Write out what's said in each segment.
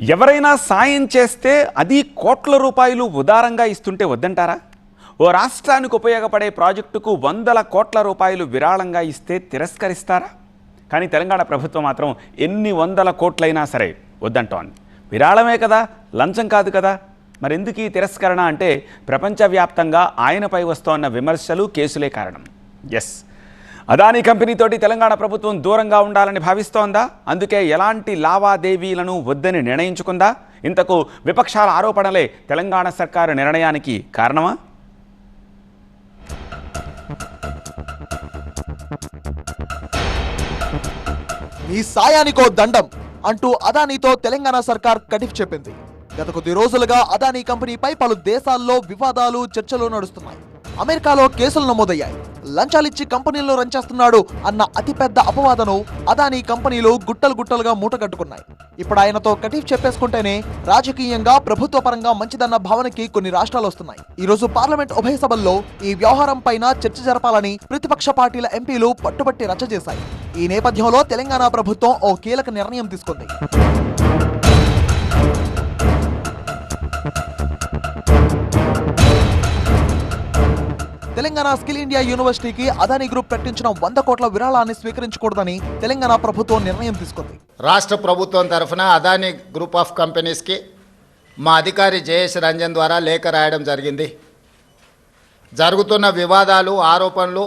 ఎవరైనా సాయం చేస్తే అది కోట్ల రూపాయలు ఉదారంగా ఇస్తుంటే వద్దంటారా? ఓ రాష్ట్రానికి ఉపయోగపడే ప్రాజెక్టుకు వందల కోట్ల రూపాయలు విరాళంగా ఇస్తే తిరస్కరిస్తారా? కానీ తెలంగాణ ప్రభుత్వం మాత్రం ఎన్ని వందల కోట్లైనా సరే వద్దంటోంది. విరాళమే కదా లంచం కాదు కదా. మరెందుకు ఈ తిరస్కరణ అంటే ప్రపంచవ్యాప్తంగా ఆయనపై వస్తోన్న విమర్శలు కేసులే కారణం. ఎస్ అదానీ కంపెనీతోటి తెలంగాణ ప్రభుత్వం దూరంగా ఉండాలని భావిస్తోందా? అందుకే ఎలాంటి లావాదేవీలను వద్దని నిర్ణయించుకుందా? ఇంతకు విపక్షాల ఆరోపణలే తెలంగాణ సర్కారు నిర్ణయానికి కారణమా? మీ సాయానికో దండం అంటూ అదానీతో తెలంగాణ సర్కార్ కటిఫ్ చెప్పింది. గత కొద్ది రోజులుగా అదానీ కంపెనీపై పలు దేశాల్లో వివాదాలు చర్చలు నడుస్తున్నాయి. అమెరికాలో కేసులు నమోదయ్యాయి. లంచాలిచ్చి కంపెనీల్లో రంచేస్తున్నాడు అన్న అతిపెద్ద అపవాదను అదానీ కంపెనీలు గుట్టలు గుట్టలుగా మూటగట్టుకున్నాయి. ఇప్పుడు ఆయనతో కటీఫ్ చెప్పేసుకుంటేనే రాజకీయంగా ప్రభుత్వ పరంగా మంచిదన్న భావనకి కొన్ని రాష్ట్రాలు వస్తున్నాయి. ఈ రోజు పార్లమెంట్ ఉభయ సభల్లో ఈ వ్యవహారం పైన చర్చ జరపాలని ప్రతిపక్ష పార్టీల ఎంపీలు పట్టుబట్టి రచ్చ చేశాయి. ఈ నేపథ్యంలో తెలంగాణ ప్రభుత్వం ఓ కీలక నిర్ణయం తీసుకుంది. తెలంగాణ స్కిల్ ఇండియా యూనివర్సిటీకి అదానీ గ్రూప్ ప్రకటించిన వంద కోట్ల విరాళాన్ని స్వీకరించకూడదని తెలంగాణ ప్రభుత్వం నిర్ణయం తీసుకుంది. రాష్ట్ర ప్రభుత్వం తరఫున అదానీ గ్రూప్ ఆఫ్ కంపెనీస్కి మా అధికారి జయేష్ రంజన్ ద్వారా లేఖ రాయడం జరిగింది. జరుగుతున్న వివాదాలు ఆరోపణలు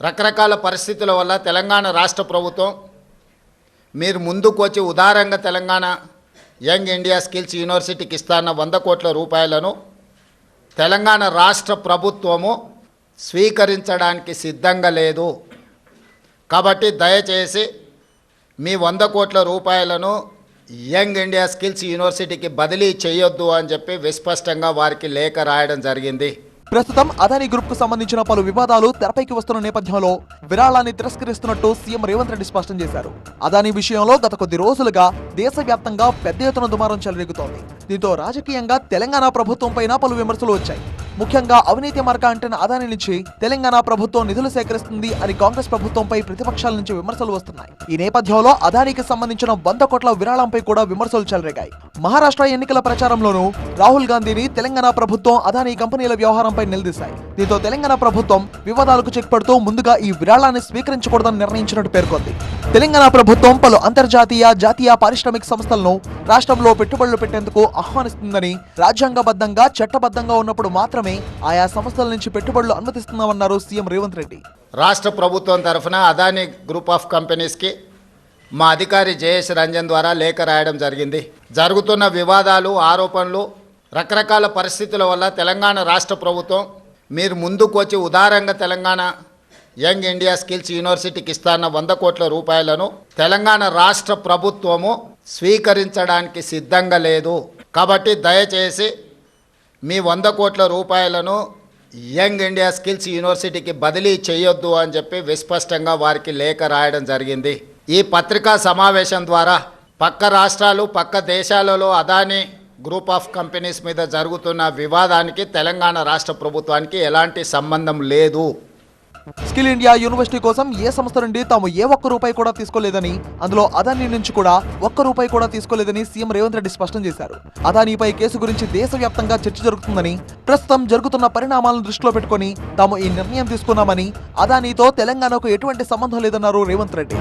రకరకాల పరిస్థితుల వల్ల తెలంగాణ రాష్ట్ర ప్రభుత్వం మీరు ముందుకు వచ్చి ఉదారంగా తెలంగాణ యంగ్ ఇండియా స్కిల్స్ యూనివర్సిటీకి ఇస్తాన్న వంద కోట్ల రూపాయలను తెలంగాణ రాష్ట్ర ప్రభుత్వము స్వీకరించడానికి సిద్ధంగా లేదు. కాబట్టి దయచేసి మీ వంద కోట్ల రూపాయలను యంగ్ ఇండియా స్కిల్స్ యూనివర్సిటీకి బదిలీ చేయొద్దు అని చెప్పి విస్పష్టంగా వారికి లేఖ రాయడం జరిగింది. ప్రస్తుతం అదానీ గ్రూప్కు సంబంధించిన పలు వివాదాలు తెరపైకి వస్తున్న నేపథ్యంలో విరాళాన్ని తిరస్కరిస్తున్నట్టు సీఎం రేవంత్ రెడ్డి స్పష్టం చేశారు. అదానీ విషయంలో గత కొద్ది రోజులుగా దేశవ్యాప్తంగా పెద్ద ఎత్తున దుమారం చెలరేగుతోంది. దీంతో రాజకీయంగా తెలంగాణ ప్రభుత్వం పైన పలు విమర్శలు వచ్చాయి. ముఖ్యంగా అవినీతి మరక అంటున్న అదాని నుంచి తెలంగాణ ప్రభుత్వం నిధులు సేకరిస్తుంది అని కాంగ్రెస్ ప్రభుత్వంపై ప్రతిపక్షాల నుంచి విమర్శలు వస్తున్నాయి. ఈ నేపథ్యంలో అదానికి సంబంధించిన వంద కోట్ల విరాళంపై కూడా విమర్శలు చెలరేగాయి. మహారాష్ట్ర ఎన్నికల ప్రచారంలోనూ రాహుల్ గాంధీని తెలంగాణ ప్రభుత్వం అదానీ కంపెనీల వ్యవహారంపై నిలదీశాయి. దీంతో తెలంగాణ ప్రభుత్వం వివాదాలకు చెక్ పడుతూ ముందుగా ఈ విరాళాన్ని స్వీకరించకూడదని నిర్ణయించినట్టు పేర్కొంది. తెలంగాణ ప్రభుత్వం పలు అంతర్జాతీయ జాతీయ పారిశ్రామిక సంస్థలను రాష్ట్రంలో పెట్టుబడులు పెట్టేందుకు ఆహ్వానిస్తుందని రాజ్యాంగబద్ధంగా చట్టబద్ధంగా ఉన్నప్పుడు మాత్రమే ఆయా సంస్థల నుంచి పెట్టుబడులు అనుమతిస్తున్నామన్నారు సీఎం రేవంత్ రెడ్డి. రాష్ట్ర ప్రభుత్వం తరఫున అదానీ గ్రూప్ ఆఫ్ కంపెనీస్కి మా అధికారి జయేష్ రంజన్ ద్వారా లేఖ రాయడం జరిగింది. జరుగుతున్న వివాదాలు ఆరోపణలు రకరకాల పరిస్థితుల వల్ల తెలంగాణ రాష్ట్ర ప్రభుత్వం మీరు ముందుకు వచ్చి ఉదారంగా తెలంగాణ యంగ్ ఇండియా స్కిల్స్ యూనివర్సిటీకి ఇస్తాన్న వంద కోట్ల రూపాయలను తెలంగాణ రాష్ట్ర ప్రభుత్వము స్వీకరించడానికి సిద్ధంగా లేదు. కాబట్టి దయచేసి మీ వంద కోట్ల రూపాయలను యంగ్ ఇండియా స్కిల్స్ యూనివర్సిటీకి బదిలీ చేయొద్దు అని చెప్పి విస్పష్టంగా వారికి లేఖ రాయడం జరిగింది. ఈ పత్రికా సమావేశం ద్వారా పక్క రాష్ట్రాలు పక్క దేశాలలో అదానీ గ్రూప్ ఆఫ్ కంపెనీస్ మీద జరుగుతున్న వివాదానికి తెలంగాణ రాష్ట్ర ప్రభుత్వానికి ఎలాంటి సంబంధం లేదు. స్కిల్ ఇండియా యూనివర్సిటీ కోసం ఏ సంస్థ నుండి తాము ఏ ఒక్క రూపాయి కూడా తీసుకోలేదని అందులో అదానీ నుంచి కూడా ఒక్క రూపాయి కూడా తీసుకోలేదని సీఎం రేవంత్ రెడ్డి స్పష్టం చేశారు. అదానీపై కేసు గురించి దేశవ్యాప్తంగా చర్చ జరుగుతుందని ప్రస్తుతం జరుగుతున్న పరిణామాలను దృష్టిలో పెట్టుకొని తాము ఈ నిర్ణయం తీసుకున్నామని అదానీతో తెలంగాణకు ఎటువంటి సంబంధం లేదన్నారు రేవంత్ రెడ్డి.